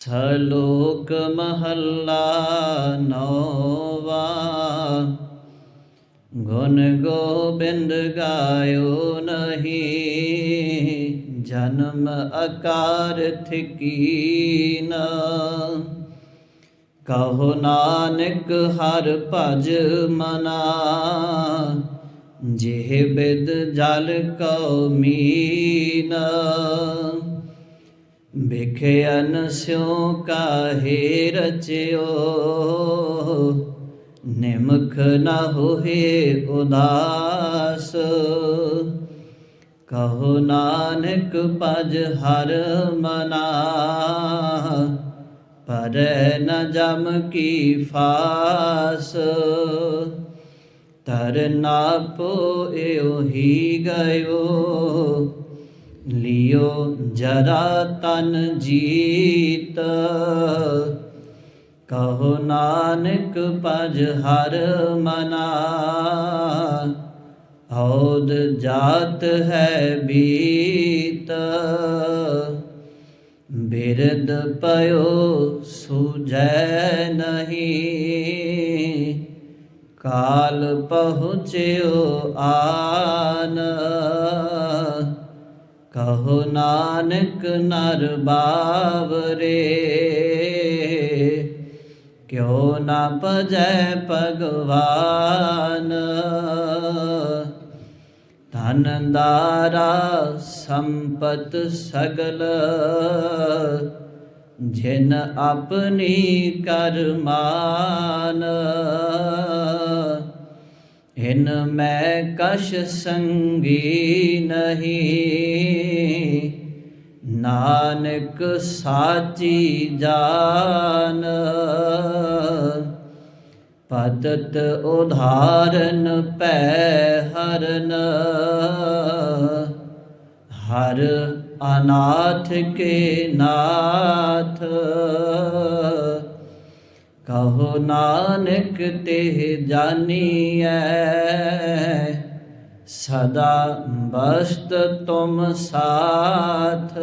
ਸ਼ਲੋਕ ਮਹੱਲਾ ਨੌਵਾ ਗੁਣ ਗੋਬਿੰਦ ਗਾਇਓ ਨਹੀਂ ਜਨਮ ਅਕਾਰ ਕੀਨ ਕਹੋ ਨਾਨਕ ਹਰ ਭਜ ਮਨਾ ਜਿਹ ਬਿਦ ਜਲ ਕਉ ਮੀਨ ਬਿਖਿਆਨ ਸਿਉ ਕਾਹੇ ਰਚਿਓ, ਨਿਮਖ ਨਾ ਹੋਏ ਉਦਾਸ। ਕਹੋ ਨਾਨਕ ਭਜ ਹਰ ਮਨਾ, ਪਰ ਨ ਜਮ ਕੀ ਫਾਸ। ਤਰ ਨਾ ਪੋਇਓ ਹੀ ਗਇਓ। ਲਿਓ ਜਰਾ ਤਨ ਜੀਤ। ਕਹੋ ਨਾਨਕ ਭਜ ਹਰ ਮਨਾ। ਔਦ ਜਾਤ ਹੈ ਬੀਤ। ਬਿਰਦ ਪਇਓ ਸੁਜੈ ਨਹੀਂ। ਕਾਲ ਪਹੁੰਚਿਓ ਆਨ। ਕਹੋ ਨਾਨਕ ਨਰ ਬਾਵਰੇ, ਕਿਉ ਨਾ ਭਜੈ ਭਗਵਾਨ? ਧਨ ਦਾਰਾ ਸੰਪਤ ਸਗਲ, ਜਿਨ ਆਪਣੀ ਕਰਮਾਨ। ਇਨ ਮੈਂ ਕਸ਼ ਸੰਗੀ ਨਹੀਂ। ਨਾਨਕ ਸਾਚੀ ਜਾਨ, ਪਤਤ ਉਧਾਰਨ ਪੈ ਹਰਨ। ਹਰ ਅਨਾਥ ਕੇ ਨਾਥ। ਕਹੋ ਨਾਨਕ ਤੇ ਜਾਨੀਐ, ਸਦਾ ਬਸਤ ਤੁਮ ਸਾਥ।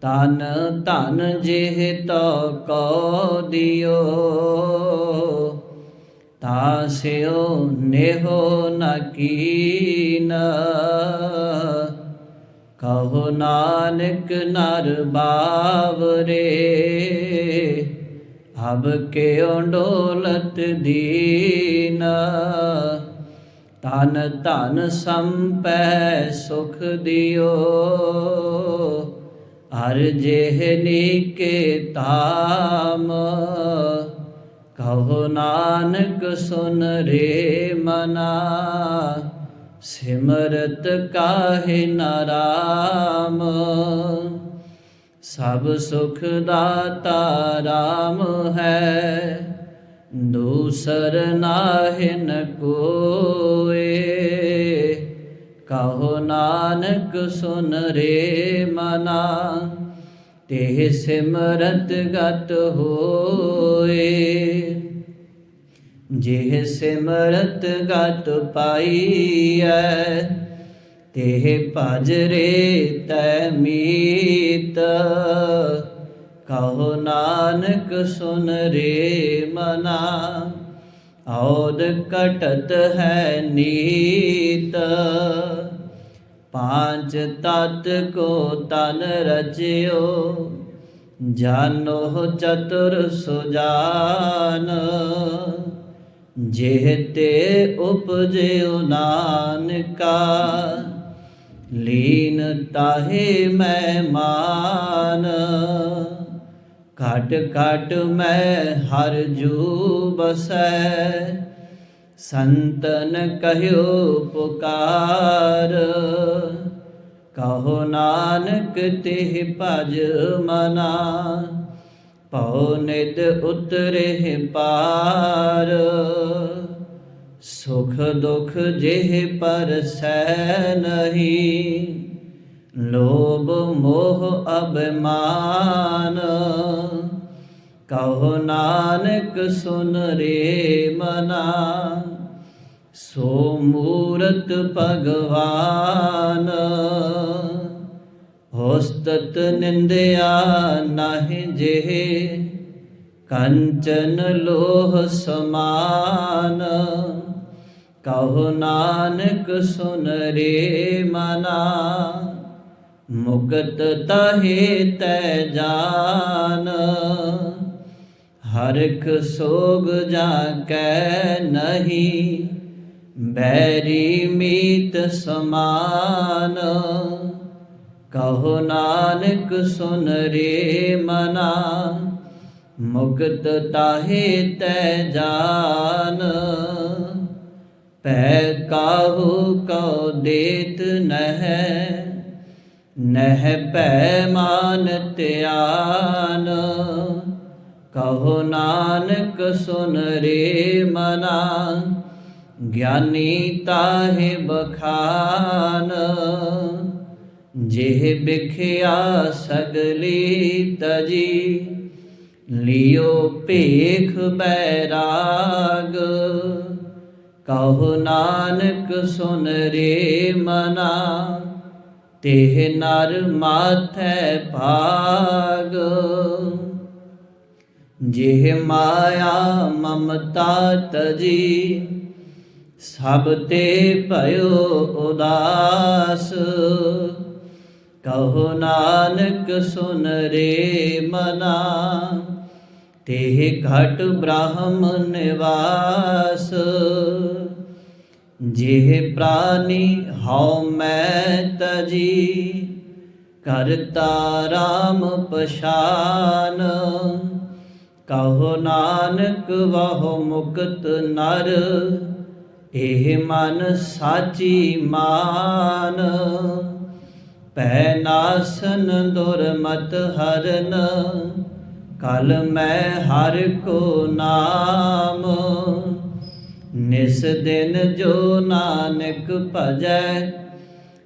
ਤਨ ਧਨ ਜਿਹ ਤੋ ਕੋ ਦਿਓ, ਤਾ ਸਿਓ ਨੇਹੋ ਨ ਕੀਨ। ਕਹੋ ਨਾਨਕ ਨਰ ਬਾਵਰੇ, ਅਬ ਕੇ ਡੋਲਤ ਦੀਨ? ਤਨ ਧਨ ਸੰਪੈ ਸੁਖ ਦਿਓ, ਹਰ ਜਿਹ ਨੀਕੇ ਤਾਮ ਕਹੋ ਨਾਨਕ ਸੁਨ ਰੇ ਮਨਾ ਸਿਮਰਤ ਕਾਹੇ ਨਾਰਾਮ ਸਭ ਸੁਖ ਦਾਤਾ ਰਾਮ ਹੈ, ਦੂਸਰ ਨਾਹਿਨ ਕੋਏ। ਕਹੋ ਨਾਨਕ ਸੁਨ ਰੇ ਮਨਾ ਤੇ ਸਿਮਰਤ ਗਤ ਹੋਏ। ਜਿਹ ਸਿਮਰਤ ਗਤ ਪਾਈਐ ਤੇ ਭਜ ਰੇ ਤੈ ਮੀਤ। ਕਹੋ ਨਾਨਕ ਸੁਨ ਰੇ ਮਨਾ, ਔਦ ਕਟਤ ਹੈ ਨੀਤ। ਪਾਂਚ ਤਤ ਕੋ ਤਨ ਰਚਿਓ, ਜਾਨੋ ਚਤੁਰ ਸੁਜਾਨ। ਜਿਹ ਤੇ ਉਪਜਿਓ ਨਾਨਕਾ, ਲੀਨ ਤਾਹੇ ਮੈਂ ਮਾਨ। ਘਟ ਘਟ ਮੈਂ ਹਰ ਜੂ ਬਸੈ, ਸੰਤਨ ਕਹਿਓ ਪੁਕਾਰ। ਕਹੋ ਨਾਨਕ ਤੇ ਭਜ ਮਨਾ ਪਉ ਨਿਦ ਉਤਰੇ ਪਾਰ, ਸੁਖ ਦੁਖ ਜਿਹ ਪਰਸੈ ਨਹੀਂ। ਲੋਭ ਮੋਹ ਅਭਿਮਾਨ, ਕਹੋ ਨਾਨਕ ਸੁਨ ਰੇ ਮਨਾ। ਸੋ ਮੂਰਤ ਭਗਵਾਨ ਹੋਸਤਤ ਨਿੰਦਿਆ ਨਾਹਿ ਜਿਹੇ, ਕੰਚਨ ਲੋਹ ਸਮਾਨ। ਕਹੋ ਨਾਨਕ ਸੁਨ ਰੇ ਮਨਾ, ਮੁਕਤ ਤਹੇ ਤੈ ਜਾਨ। ਹਰਖ ਸੋਗ ਜਾ ਕੈ ਨਹੀਂ, ਬੈਰੀ ਮੀਤ ਸਮਾਨ। ਕਹੋ ਨਾਨਕ ਸੁਨ ਰੇ ਮਨਾ, ਮੁਕਤ ਤਾਹੇ ਤੈ ਜਾਨ। ਪੈ ਕਾਹੂ ਕਉ ਦੇਤ ਨਹਿ ਨਹਿ ਭੈ ਮਾਨ ਧਿਆਨ। ਕਹੋ ਨਾਨਕ ਸੁਨ ਰੇ ਮਨਾ, ਗਿਆਨੀ ਤਾਹੇ ਬਖਾਨ ਜਿਹ ਬਿਖਿਆ ਸਗਲੀ ਤਜੀ, ਲਿਓ ਭੇਖ ਬੈਰਾਗ। ਕਹੋ ਨਾਨਕ ਸੁਨ ਰੇ ਮਨਾ, ਤੇਹ ਨਰ ਮਾਥੈ ਭਾਗ। ਜਿਹ ਮਾਇਆ ਮਮਤਾ ਤਜੀ, ਸਭ ਤੇ ਭਇਓ ਉਦਾਸ। ਕਹੋ ਨਾਨਕ ਸੁਨ ਰੇ ਮਨਾ, ਤੇਹ ਘਟ ਬ੍ਰਹਮ ਨਿਵਾਸ। ਜਿਹ ਪ੍ਰਾਨੀ ਹਉ ਮੈਂ ਤਜੀ, ਕਰਤਾ ਰਾਮ ਪਛਾਨ। ਕਹੋ ਨਾਨਕ ਵਹੁ ਮੁਕਤ ਨਰ, ਇਹ ਮਨ ਸਾਚੀ ਮਾਨ। ਪੈ ਨਾਸਨ ਦੁਰਮਤ ਹਰਨ, ਕਲ ਮੈਂ ਹਰ ਕੋ ਨਾਮ। ਨਿਸ ਦਿਨ ਜੋ ਨਾਨਕ ਭਜੈ,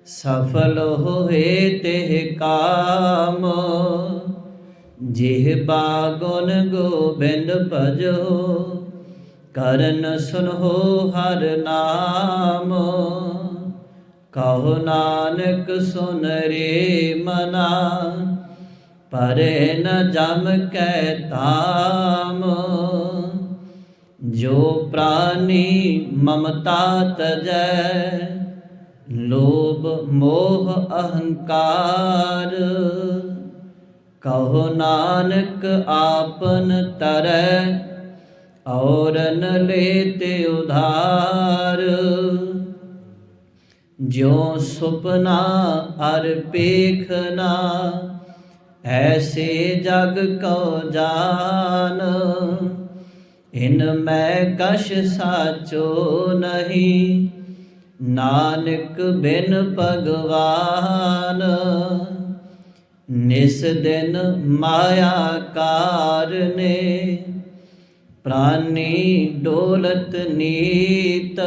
ਸਫਲ ਹੋਏ ਤੇ ਕਾਮ। ਜਿਹ ਬਾਗੁਨ ਗੋਬਿੰਦ ਭਜੋ, ਕਰਨ ਸੁਨੋ ਹਰ ਨਾਮ। ਕਹੋ ਨਾਨਕ ਸੁਨ ਰੇ ਮਨਾ, ਪਰੇ ਨ ਜਮ ਕੈ ਤਾਮ। ਜੋ ਪ੍ਰਾਨੀ ਮਮਤਾ ਤਜੈ, ਲੋਭ ਮੋਹ ਅਹੰਕਾਰ। ਕਹੋ ਨਾਨਕ ਆਪਨ ਤਰੈ ਔਰਨ ਲੇਤੇ ਉਧਾਰ। ਜੋ ਸੁਪਨਾ ਹਰ ਪੇਖਨਾ, ਐਸੇ ਜਗ ਕੋ ਜਾਨ। ਇਨ ਮੈਂ ਕਸ਼ ਸਾਚੋ ਨਹੀਂ, ਨਾਨਕ ਬਿਨ ਭਗਵਾਨ। ਨਿਸ ਦਿਨ ਮਾਇਆ ਕਾਰਨੇ, ਪ੍ਰਾਨੀ ਡੋਲਤ ਨੀਤ।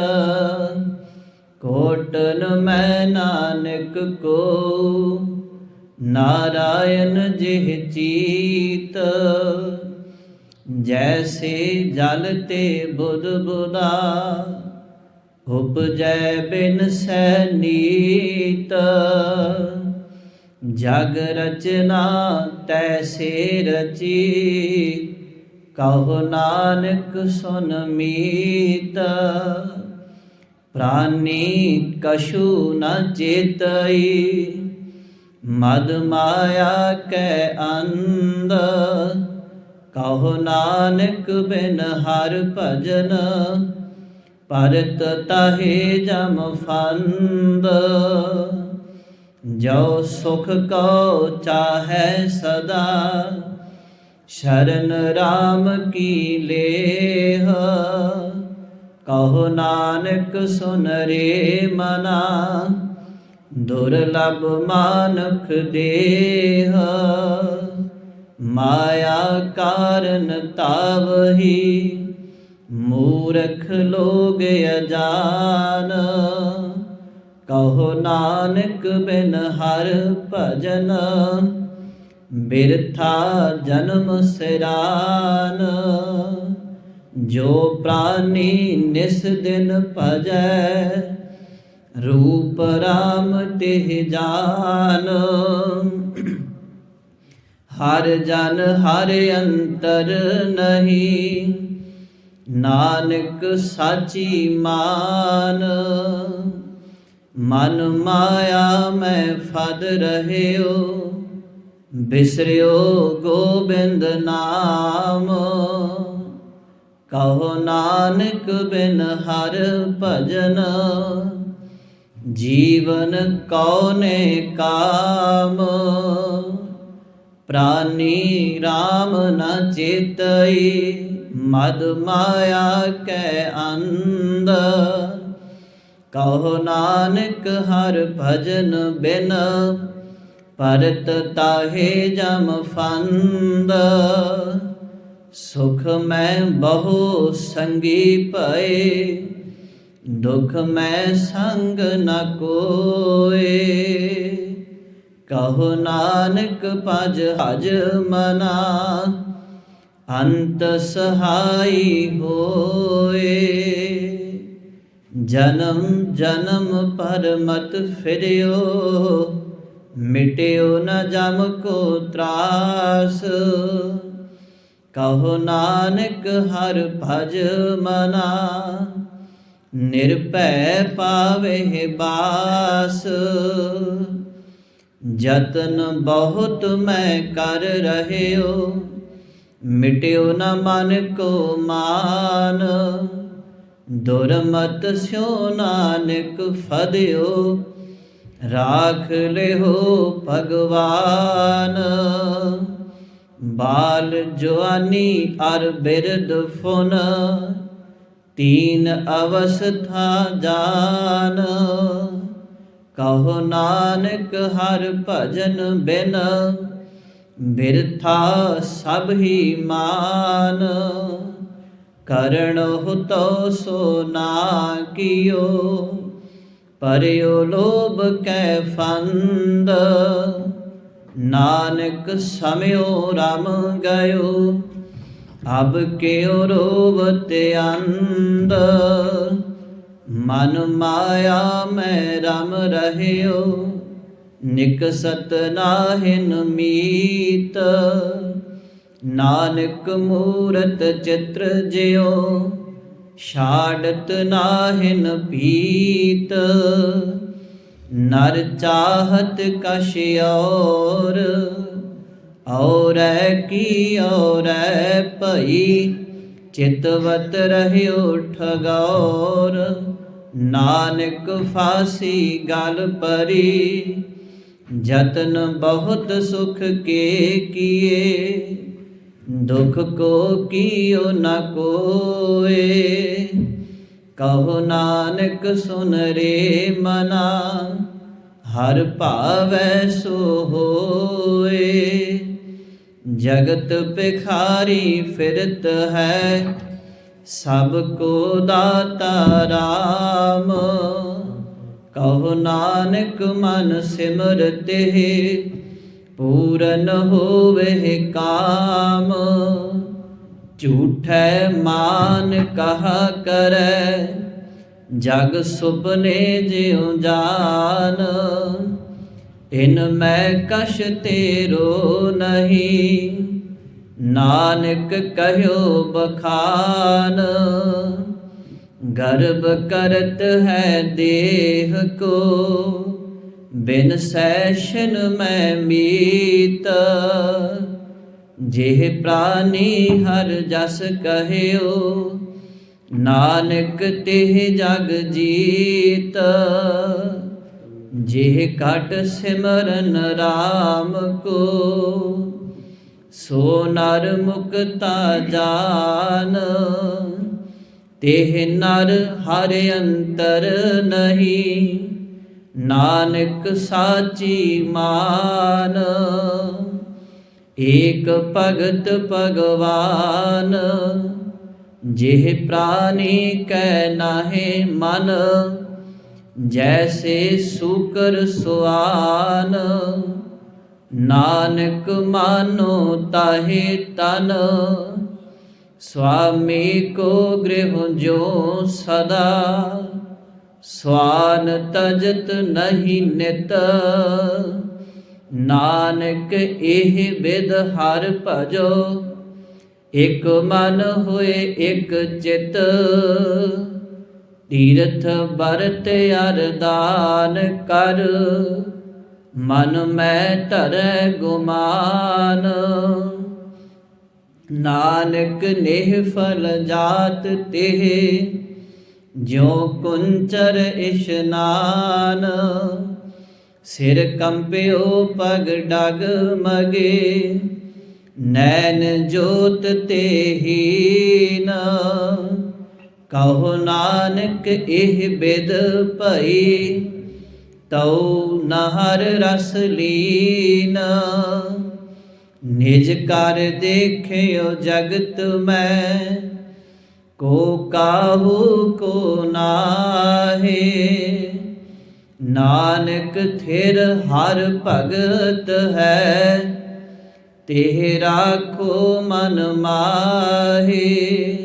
ਕੋਟਨ ਮੈਂ ਨਾਨਕ ਕੋ, ਨਾਰਾਇਣ ਜਿਹ ਚੀਤ। ਜੈਸੇ ਜਲ ਤੇ ਬੁਧ ਬੁਦਾ, ਉਪਜੈ ਬਿਨ ਸੈ ਨੀਤ। ਜਗ ਰਚਨਾ ਤੈਸੇ ਰਚੀ, ਕਹੋ ਨਾਨਕ ਸੁਨ ਮੀਤ। ਪ੍ਰਾਨੀ ਕਛੂ ਨ ਚੇਤਈ, ਮਦ ਮਾਇਆ ਕੈ ਅੰਧ। ਕਹੋ ਨਾਨਕ ਬਿਨ ਹਰ ਭਜਨ, ਪਰਤ ਤਾਹੇ ਜਮ ਫੰਦ। ਜੋ ਸੁਖ ਕੋ ਚਾਹੈ ਸਦਾ, ਸ਼ਰਨ RAM ਕੀ ਲੇਹ। ਕਹੋ ਨਾਨਕ ਸੁਨ ਰੇ ਮਨਾ, ਦੁਰਲਭ ਮਾਨੁਖ ਦੇਹ। ਮਾਇਆ ਕਾਰਨ ਤਾਵਹੀ, ਮੂਰਖ ਲੋਗ ਅਜਾਨ। ਕਹੋ ਨਾਨਕ ਬਿਨ ਹਰ ਭਜਨ, ਬਿਰਥਾ ਜਨਮ ਸਿਰਾਨ। ਜੋ ਪ੍ਰਾਨੀ ਨਿਸ ਦਿਨ ਭਜੈ, ਰੂਪ ਰਾਮ ਤਿਹ ਜਾਨ। ਹਰ ਜਨ ਹਰ ਅੰਤਰ ਨਹੀਂ, ਨਾਨਕ ਸਾਚੀ ਮਾਨ। ਮਨ ਮਾਇਆ ਮੈਂ ਫਦ ਰਹਿਓ, ਬਿਸਰਿਓ ਗੋਬਿੰਦ ਨਾਮ। ਕਹੋ ਨਾਨਕ ਬਿਨ ਹਰ ਭਜਨ, ਜੀਵਨ ਕੌਨੇ ਕਾਮ? ਪ੍ਰਾਨੀ RAM ਨ ਚੇਤਈ, ਮਦ ਮਾਇਆ ਕੈ ਅੰਦਰ ਕਹੋ ਨਾਨਕ ਹਰ ਭਜਨ ਬਿਨ, ਪਰਤ ਤਾਹੇ ਜਮ ਫੰਦ। ਸੁਖ ਮੈਂ ਬਹੁ ਸੰਗੀ ਭਏ, ਦੁਖ ਮੈਂ ਸੰਗ ਨ ਕੋਏ। ਕਹੋ ਨਾਨਕ ਭਜ ਹਜ ਮਨਾ, ਅੰਤ ਸਹਾਈ ਹੋਏ। ਜਨਮ ਜਨਮ ਪਰ ਮਤ ਫਿਰਿਓ, ਮਿਟਿਓ ਨ ਜਮ ਕੋ ਤਰਾਸ। ਕਹੋ ਨਾਨਕ ਹਰ ਭਜ ਮਨਾ, ਨਿਰਭੈ ਪਾਵੇ ਬਾਸ। ਜਤਨ ਬਹੁਤ ਮੈਂ ਕਰ ਰਹਿਓ, ਮਿਟਿਓ ਨ ਮਨ ਕੋ ਮਾਨ। ਦੁਰਮਤ ਸਿਓ ਨਾਨਕ ਫਦਿਓ, ਰਾਖ ਲਿਓ ਭਗਵਾਨ। ਬਾਲ ਜਵਾਨੀ ਅਰ ਬਿਰਦ ਫੁਨ, ਤੀਨ ਅਵਸਥਾ ਜਾਨ। ਕਹੋ ਨਾਨਕ ਹਰ ਭਜਨ ਬਿਨ, ਬਿਰਥਾ ਸਭ ਹੀ ਮਾਨ। ਕਰਣੋ ਤੋ ਸੋ ਨਾ ਕੀਓ, ਪਰਿਓ ਲੋਭ ਕੈ ਫੰਦ। ਨਾਨਕ ਸਮਿਓ ਰਮ ਗਇਓ, ਅਬ ਕਿਉ ਰੋਵਤ ਅੰਦ ਮਨ ਮਾਇਆ ਮੈਂ ਰਮ ਰਹਿਓ ਨਿਕਸਤ ਨਾਹਿਨ ਮੀਤ। ਨਾਨਕ ਮੂਰਤ ਚਿਤ੍ਰ ਜਿਉ, ਛਾੜਤ ਨਾਹਿਨ ਪੀਤ ਨਰ ਚਾਹਤ ਕਛ ਔਰ, ਔਰੈ ਕੀ ਔਰੈ ਭਈ ਚਿਤਵਤ ਰਹਿਓ ਠਗੌਰ ਨਾਨਕ ਫਾਸੀ ਗਲ ਪਰੀ, ਜਤਨ ਬਹੁਤ ਸੁਖ ਕੇ ਕੀਏ, ਦੁਖ ਕੋ ਕੀਓ ਨ ਕੋਏ। ਕਹੋ ਨਾਨਕ, ਸੁਨ ਰੇ ਮਨਾ, ਹਰ ਭਾਵੈ ਸੋ ਹੋਏ। ਜਗਤ ਭਿਖਾਰੀ ਫਿਰਤ ਹੈ, ਸਭ ਕੋ ਦਾਤਾ ਰਾਮ। ਕਹੋ ਨਾਨਕ, ਮਨ ਸਿਮਰਤੇ ਪੂਰਨ ਹੋਵੇ ਕਾਮ। ਝੂਠੈ ਮਾਨ ਕਹਾ ਕਰੈ, ਜਗ ਸੁਪਨੇ ਜਿਉ ਜਾਨ। ਇਨ ਮੈਂ ਕਸ਼ ਤੇਰੋ ਨਹੀਂ, ਨਾਨਕ ਕਹਿਓ ਬਖਾਨ। ਗਰਬ ਕਰਤ ਹੈ ਦੇਹ ਕੋ, ਬਿਨ ਸੈਸ਼ਨ ਮੈਂ ਮੀਤ। ਜਿਹ ਪ੍ਰਾਨੀ ਹਰ ਜਸ ਕਹਿਓ, ਨਾਨਕ ਤਿਹ ਜਗ ਜੀਤ। ਜਿਹ ਕਟ ਸਿਮਰਨ RAM ਕੋ, ਸੋ ਨਰ ਮੁਕਤਾ ਜਾਨ। ਤਿਹ ਨਰ ਹਰ ਅੰਤਰ ਨਹੀਂ, ਨਾਨਕ ਸਾਚੀ ਮਾਨ। ਏਕ ਭਗਤ ਭਗਵਾਨ, ਜਿਹ ਪ੍ਰਾਨੀ ਕੈ ਨਾਹਿ ਮਨ, ਜੈਸੇ ਸੂਕਰ ਸੁਆਨ। ਨਾਨਕ ਮਾਨੋ ਤਾਹੇ ਤਨ, ਸੁਆਮੀ ਕੋ ਗ੍ਰਹਿ ਜੋ ਸਦਾ। ਸਵਾਨ ਤਜਤ ਨਹੀਂ ਨਿਤ ਨਾਨਕ ਇਹ ਬਿਦ ਹਰ ਭਜੋ, ਇਕ ਮਨ ਹੋਏ ਇਕ ਚਿਤ। ਤੀਰਥ ਬਰਤ ਅਰਦਾਨ ਕਰ, ਮਨ ਮੈਂ ਧਰੈ ਗੁਮਾਨ। ਨਾਨਕ ਨੇਹ ਫਲ ਜਾਤ ਤਿਹ, ਜਿਉ ਕੁੰਚਰ ਇਸ਼ਨਾਨ। ਸਿਰ ਕੰਪਿਓ ਪਗ ਡਗ ਮਗੇ, ਨੈਣ ਜੋਤ ਤੇ ਨਾ ਕਹੋ ਨਾਨਕ ਇਹ ਬਿਦ ਭਈ, ਤਉ ਨਹਰ ਰਸ ਲੀਨ। ਨਿਜ ਕਰ ਦੇਖਿਓ ਜਗਤ ਮੈਂ, ਕੋ ਕਾਹੂ ਕੋ ਨਾਹੇ। ਨਾਨਕ ਥਿਰ ਹਰ ਭਗਤ ਹੈ ਤੇ ਰਾਖੋ ਮਨ ਮਾਹੇ।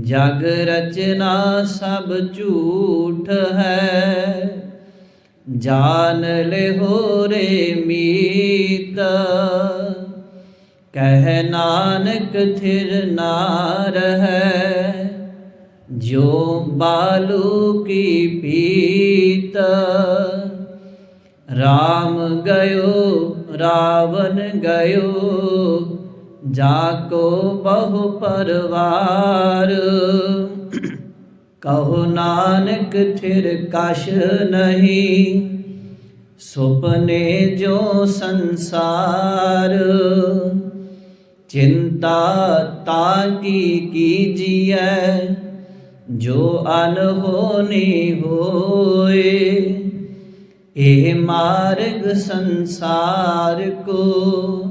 ਜਗ ਰਚਨਾ ਸਭ ਝੂਠ ਹੈ, ਜਾਨ ਲਿਹੋ ਰੇ ਮੀਤ। ਕਹਿ ਨਾਨਕ ਥਿਰ ਨਾਰ ਹੈ ਜੋ ਬਾਲੂ ਕੀ ਪੀਤ, ਰਾਮ ਗਇਓ ਰਾਵਨ ਗਇਓ ਜਾ ਕੋ ਬਹੁ ਪਰਵਾਰ। ਕਹੋ ਨਾਨਕ ਥਿਰ ਕਛ ਨਹੀਂ, ਸੁਪਨੇ ਜੋ ਸੰਸਾਰ। ਚਿੰਤਾ ਤਾਂ ਕੀ ਕੀਜੀਐ ਜੋ ਅਨਹੋਨੀ ਹੋਏ, ਇਹ ਮਾਰਗ ਸੰਸਾਰ ਕੋ।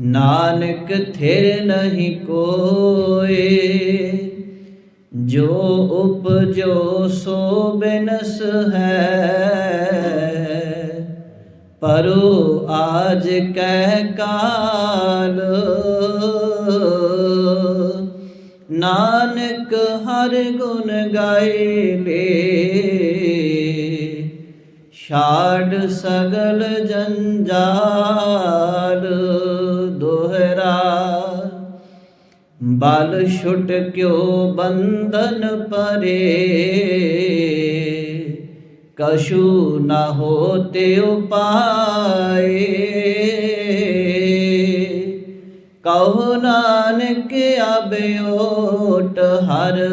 ਨਾਨਕ ਥਿਰ ਨਹੀਂ ਕੋਏ, ਜੋ ਉਪਜੋ ਸੋ ਬਿਨਸ ਹੈ। ਪਰੋ ਆਜ ਕਹਿ ਕਾਲ। ਨਾਨਕ ਹਰ ਗੁਣ ਗਾਏ ਲੇ। ਛਾੜ ਸਗਲ ਜੰਜਾਲ ਦੋਹਰਾ। ਬਲ ਛੁਟ ਕਿਉ ਬੰਧਨ ਪਰੇ। ਕਛੂ ਨ ਹੋਤੇ ਉਪਾਏ। ਕਹੋ ਨਾਨਕ ਅਬਿਓਟ ਹਰ।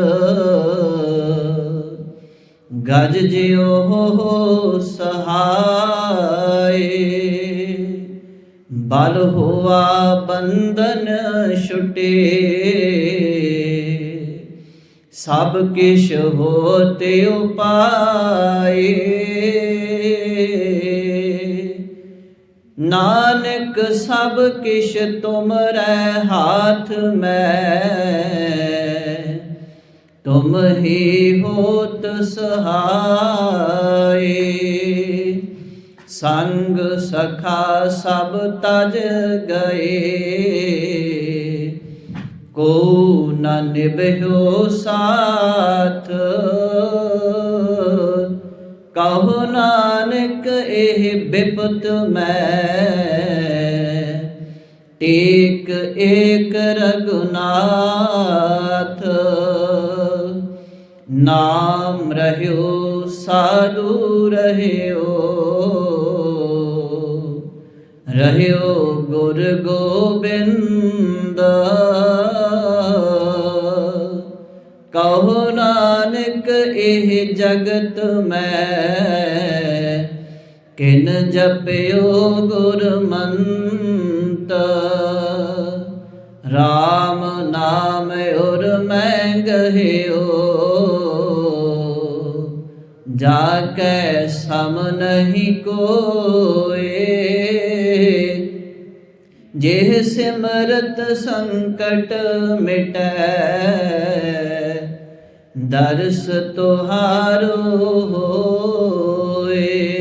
ਗਜ ਜਿਉ ਹੋ ਸਹਾਏ। ਬਲ ਹੋਆ ਬੰਧਨ ਛੁਟੇ। ਸਭ ਕਿਛ ਹੋਤੇ ਉਪਾਏ। ਨਾਨਕ ਸਭ ਕਿਛ ਤੁਮਰੈ ਹਾਥ ਮੈਂ। ਤੁਮ ਹੀ ਹੋਤ ਸਹਾਏ। ਸੰਗ ਸਖਾ ਸਭ ਤਜ ਗਏ। ਕੋ ਨ ਨਿਭਿਓ ਸਾਥ। ਕਹੋ ਨਾਨਕ ਇਹ ਬਿਪਤ ਮੈਂ, ਟੇਕ ਏਕ ਰਗੁਨਾਥ ਨਾਮ ਰਹਿਓ, ਸਾਧੂ ਰਹਿਓ ਰਹਿਓ ਗੁਰ ਗੋਬਿੰਦ। ਕਹੋ ਨਾਨਕ ਇਹ ਜਗਤ ਮੈਂ ਕਿਨ ਜਪਿਓ ਗੁਰਮੰਤ RAM ਨਾਮ ਉਰ ਮੈਂ ਗਹਿਓ। ਜਾ ਕੈ ਸਮ ਨਹੀਂ ਕੋਏ। ਜੇ ਸਿਮਰਤ ਸੰਕਟ ਮਿਟੈ, ਦਰਸ ਤੁਹਾਰੋ ਹੋਏ।